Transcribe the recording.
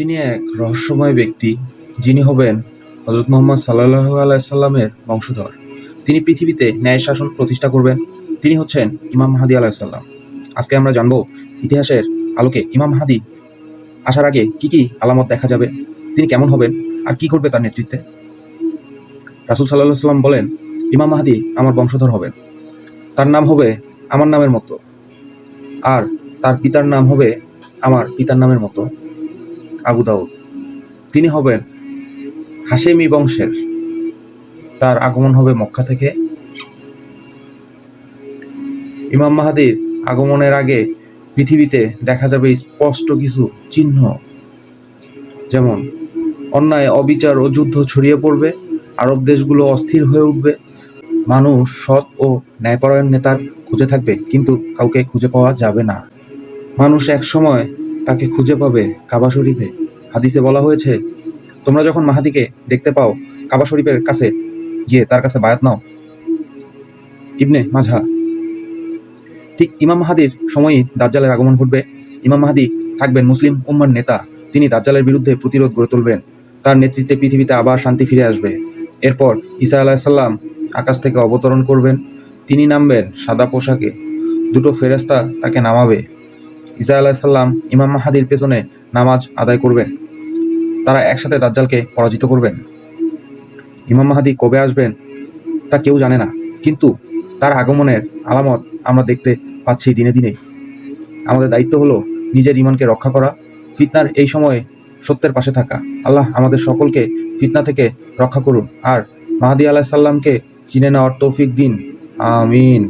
তিনি এক রহস্যময় ব্যক্তি, যিনি হবেন হজরত মোহাম্মদ সাল্লাহ আলাইসাল্লামের বংশধর। তিনি পৃথিবীতে ন্যায় শাসন প্রতিষ্ঠা করবেন। তিনি হচ্ছেন ইমাম মাহাদি আলাইসাল্লাম আজকে আমরা জানব ইতিহাসের আলোকে ইমাম মাহাদি আসার আগে কি কি আলামত দেখা যাবে, তিনি কেমন হবেন, আর কি করবে তার নেতৃত্বে। রাসুল সাল্লাহ সাল্লাম বলেন, ইমাম মাহাদি আমার বংশধর হবেন। তার নাম হবে আমার নামের মতো। আর তার পিতার নাম হবে আমার পিতার নামের মতো। আবু দাউদ। তিনি হবেন হাশেমি বংশের। তার আগমন হবে মক্কা থেকে। ইমাম মাহাদির আগমনের আগে পৃথিবীতে দেখা যাবে স্পষ্ট কিছু চিহ্ন। যেমন, অন্যায়, অবিচার ও যুদ্ধ ছড়িয়ে পড়বে, আরব দেশগুলো অস্থির হয়ে উঠবে। মানুষ, সৎ ও ন্যায়পরায়ণ নেতার খুঁজে থাকবে, কিন্তু কাউকে খুঁজে পাওয়া যাবে না। মানুষ এক সময় তাকে খুঁজে পাবে কাবা শরীফে। হাদিসে বলা হয়েছে, তোমরা যখন মাহাদিকে দেখতে পাও কাবা শরীফের কাছে, গিয়ে তার কাছে বায়াত নাও। ইবনে মাঝা ঠিক ইমাম মাহাদির সময়ই দাজ্জালের আগমন ঘটবে। ইমাম মাহাদি থাকবেন মুসলিম উম্মার নেতা। তিনি দাজ্জালের বিরুদ্ধে প্রতিরোধ গড়ে তুলবেন। তার নেতৃত্বে পৃথিবীতে আবার শান্তি ফিরে আসবে। এরপর ঈসা আলাহিসাল্লাম আকাশ থেকে অবতরণ করবেন। তিনি নামবেন সাদা পোশাকে। দুটো ফেরেস্তা তাকে নামাবে। ঈসা আলাহিসাল্লাম ইমাম মাহাদির পেছনে নামাজ আদায় করবেন। তারা একসাথে দাজ্জালকে পরাজিত করবেন। ইমাম মাহাদি কবে আসবেন তা কেউ জানে না, কিন্তু তার আগমনের আলামত আমরা দেখতে পাচ্ছি দিনে দিনে। আমাদের দায়িত্ব হলো নিজের ইমানকে রক্ষা করা, ফিতনার এই সময়ে সত্যের পাশে থাকা। আল্লাহ আমাদের সকলকে ফিতনা থেকে রক্ষা করুন। আর মাহাদি আলাহিসাল্লামকে চিনে নেওয়ার তৌফিক দিন। আমিন।